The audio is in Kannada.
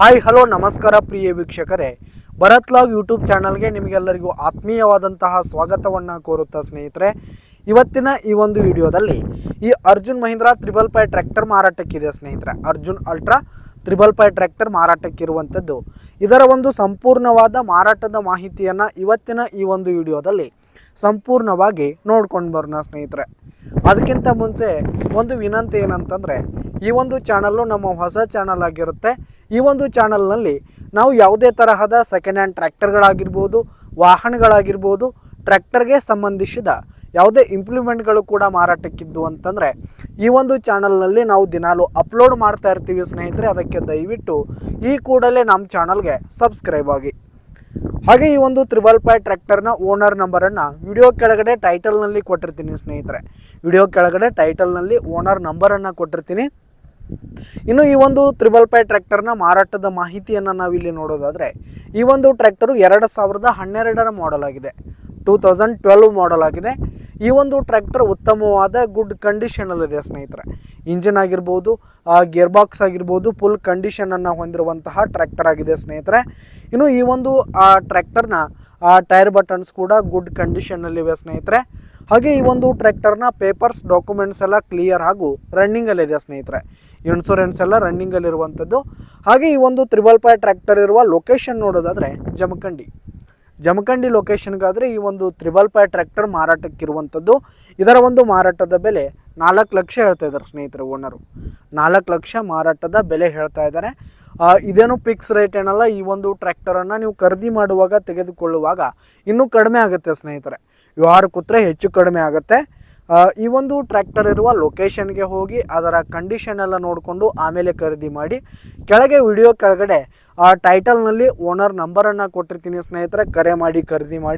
ಹಾಯ್, ಹಲೋ, ನಮಸ್ಕಾರ ಪ್ರಿಯ ವೀಕ್ಷಕರೇ. ಭರತ್ ಲಾಗ್ ಯೂಟ್ಯೂಬ್ ಚಾನಲ್ಗೆ ನಿಮಗೆಲ್ಲರಿಗೂ ಆತ್ಮೀಯವಾದಂತಹ ಸ್ವಾಗತವನ್ನು ಕೋರುತ್ತಾ ಸ್ನೇಹಿತರೆ. ಇವತ್ತಿನ ಈ ಒಂದು ವಿಡಿಯೋದಲ್ಲಿ ಈ Arjun Mahindra triple five tractor ಮಾರಾಟಕ್ಕಿದೆ ಸ್ನೇಹಿತರೆ. Arjun ultra triple five tractor ಮಾರಾಟಕ್ಕಿರುವಂಥದ್ದು. ಇದರ ಒಂದು ಸಂಪೂರ್ಣವಾದ ಮಾರಾಟದ ಮಾಹಿತಿಯನ್ನು ಇವತ್ತಿನ ಈ ಒಂದು ವಿಡಿಯೋದಲ್ಲಿ ಸಂಪೂರ್ಣವಾಗಿ ನೋಡ್ಕೊಂಡು ಬರೋಣ ಸ್ನೇಹಿತರೆ. ಅದಕ್ಕಿಂತ ಮುಂಚೆ ಒಂದು ವಿನಂತಿ ಏನಂತಂದರೆ ಈ ಒಂದು ಚಾನಲ್ಲು ನಮ್ಮ ಹೊಸ ಚಾನಲ್ ಆಗಿರುತ್ತೆ. ಈ ಒಂದು ಚಾನಲ್ನಲ್ಲಿ ನಾವು ಯಾವುದೇ ತರಹದ ಸೆಕೆಂಡ್ ಹ್ಯಾಂಡ್ ಟ್ರ್ಯಾಕ್ಟರ್ಗಳಾಗಿರ್ಬೋದು, ವಾಹನಗಳಾಗಿರ್ಬೋದು, ಟ್ರ್ಯಾಕ್ಟರ್ಗೆ ಸಂಬಂಧಿಸಿದ ಯಾವುದೇ ಇಂಪ್ಲಿಮೆಂಟ್ಗಳು ಕೂಡ ಮಾರಾಟಕ್ಕಿದ್ದು ಅಂತಂದರೆ, ಈ ಒಂದು ಚಾನಲ್ನಲ್ಲಿ ನಾವು ದಿನಾಲು ಅಪ್ಲೋಡ್ ಮಾಡ್ತಾ ಇರ್ತೀವಿ ಸ್ನೇಹಿತರೆ, ಅದಕ್ಕೆ ದಯವಿಟ್ಟು ಈ ಕೂಡಲೇ ನಮ್ಮ ಚಾನಲ್ಗೆ ಸಬ್ಸ್ಕ್ರೈಬ್ ಆಗಿ. ಹಾಗೆ ಈ ಒಂದು ತ್ರಿಬಲ್ ಫೈ ಟ್ರ್ಯಾಕ್ಟರ್ನ ಓನರ್ ನಂಬರನ್ನು ವಿಡಿಯೋ ಕೆಳಗಡೆ ಟೈಟಲ್ನಲ್ಲಿ ಕೊಟ್ಟಿರ್ತೀನಿ ಸ್ನೇಹಿತರೆ. ವಿಡಿಯೋ ಕೆಳಗಡೆ ಟೈಟಲ್ನಲ್ಲಿ ಓನರ್ ನಂಬರನ್ನು ಕೊಟ್ಟಿರ್ತೀನಿ. ಇನ್ನು ಈ ಒಂದು ತ್ರಿಬಲ್ ಪೈ ಟ್ರ್ಯಾಕ್ಟರ್ನ ಮಾರಾಟದ ಮಾಹಿತಿಯನ್ನು ನಾವಿಲ್ಲಿ ನೋಡೋದಾದರೆ, ಈ ಒಂದು ಟ್ರ್ಯಾಕ್ಟರು ಎರಡು ಸಾವಿರದ ಹನ್ನೆರಡರ ಮಾಡೆಲ್ ಆಗಿದೆ, ಟೂ ತೌಸಂಡ್ ಟ್ವೆಲ್ವ್ ಮಾಡಲ್ ಆಗಿದೆ. ಈ ಒಂದು ಟ್ರ್ಯಾಕ್ಟರ್ ಉತ್ತಮವಾದ ಗುಡ್ ಕಂಡೀಷನಲ್ಲಿದೆ ಸ್ನೇಹಿತರೆ. ಇಂಜಿನ್ ಆಗಿರ್ಬೋದು ಗೇರ್ ಬಾಕ್ಸ್ ಆಗಿರ್ಬೋದು ಫುಲ್ ಕಂಡೀಷನನ್ನು ಹೊಂದಿರುವಂತಹ ಟ್ರ್ಯಾಕ್ಟರ್ ಆಗಿದೆ ಸ್ನೇಹಿತರೆ. ಇನ್ನು ಈ ಒಂದು ಟ್ರ್ಯಾಕ್ಟರ್ನ ಟೈರ್ ಬಟನ್ಸ್ ಕೂಡ ಗುಡ್ ಕಂಡೀಷನಲ್ಲಿವೆ ಸ್ನೇಹಿತರೆ. ಹಾಗೆ ಈ ಒಂದು ಟ್ರ್ಯಾಕ್ಟರ್ನ ಪೇಪರ್ಸ್, ಡಾಕ್ಯುಮೆಂಟ್ಸ್ ಎಲ್ಲ ಕ್ಲಿಯರ್ ಹಾಗೂ ರನ್ನಿಂಗಲ್ಲಿದೆ ಸ್ನೇಹಿತರೆ. ಇನ್ಶೂರೆನ್ಸ್ ಎಲ್ಲ ರನ್ನಿಂಗಲ್ಲಿರುವಂಥದ್ದು ಹಾಗೆ ಈ ಒಂದು ತ್ರಿಬಲ್ ಫೈ ಟ್ರ್ಯಾಕ್ಟರ್ ಇರುವ ಲೊಕೇಶನ್ ನೋಡೋದಾದರೆ ಜಮಖಂಡಿ. ಜಮಖಂಡಿ ಲೊಕೇಶನ್ಗಾದರೆ ಈ ಒಂದು ತ್ರಿಬಲ್ ಪೈ ಟ್ರ್ಯಾಕ್ಟರ್ ಮಾರಾಟಕ್ಕಿರುವಂಥದ್ದು ಇದರ ಒಂದು ಮಾರಾಟದ ಬೆಲೆ ನಾಲ್ಕು ಲಕ್ಷ ಹೇಳ್ತಾ ಇದ್ದಾರೆ ಸ್ನೇಹಿತರೆ ಓನರು. ನಾಲ್ಕು ಲಕ್ಷ ಮಾರಾಟದ ಬೆಲೆ ಹೇಳ್ತಾ ಇದ್ದಾರೆ. ಇದೇನು ಫಿಕ್ಸ್ ರೇಟ್ ಏನಲ್ಲ, ಈ ಒಂದು ಟ್ರ್ಯಾಕ್ಟರನ್ನು ನೀವು ಖರೀದಿ ಮಾಡುವಾಗ ತೆಗೆದುಕೊಳ್ಳುವಾಗ ಇನ್ನೂ ಕಡಿಮೆ ಆಗುತ್ತೆ ಸ್ನೇಹಿತರೆ. ವ್ಯವಹಾರ ಕೂತ್ರೆ ಹೆಚ್ಚು ಕಡಿಮೆ ಆಗುತ್ತೆ. ಈ ಒಂದು ಟ್ರ್ಯಾಕ್ಟರ್ ಇರುವ ಲೊಕೇಶನ್ಗೆ ಹೋಗಿ ಅದರ ಕಂಡೀಷನ್ ಎಲ್ಲ ನೋಡಿಕೊಂಡು ಆಮೇಲೆ ಖರೀದಿ ಮಾಡಿ, ಕೆಳಗೆ ವಿಡಿಯೋ ಕೆಳಗಡೆ ಆ ಟೈಟಲ್ನಲ್ಲಿ ಓನರ್ ನಂಬರನ್ನು ಕೊಟ್ಟಿರ್ತೀನಿ ಸ್ನೇಹಿತರೆ, ಕರೆ ಮಾಡಿ, ಖರೀದಿ ಮಾಡಿ.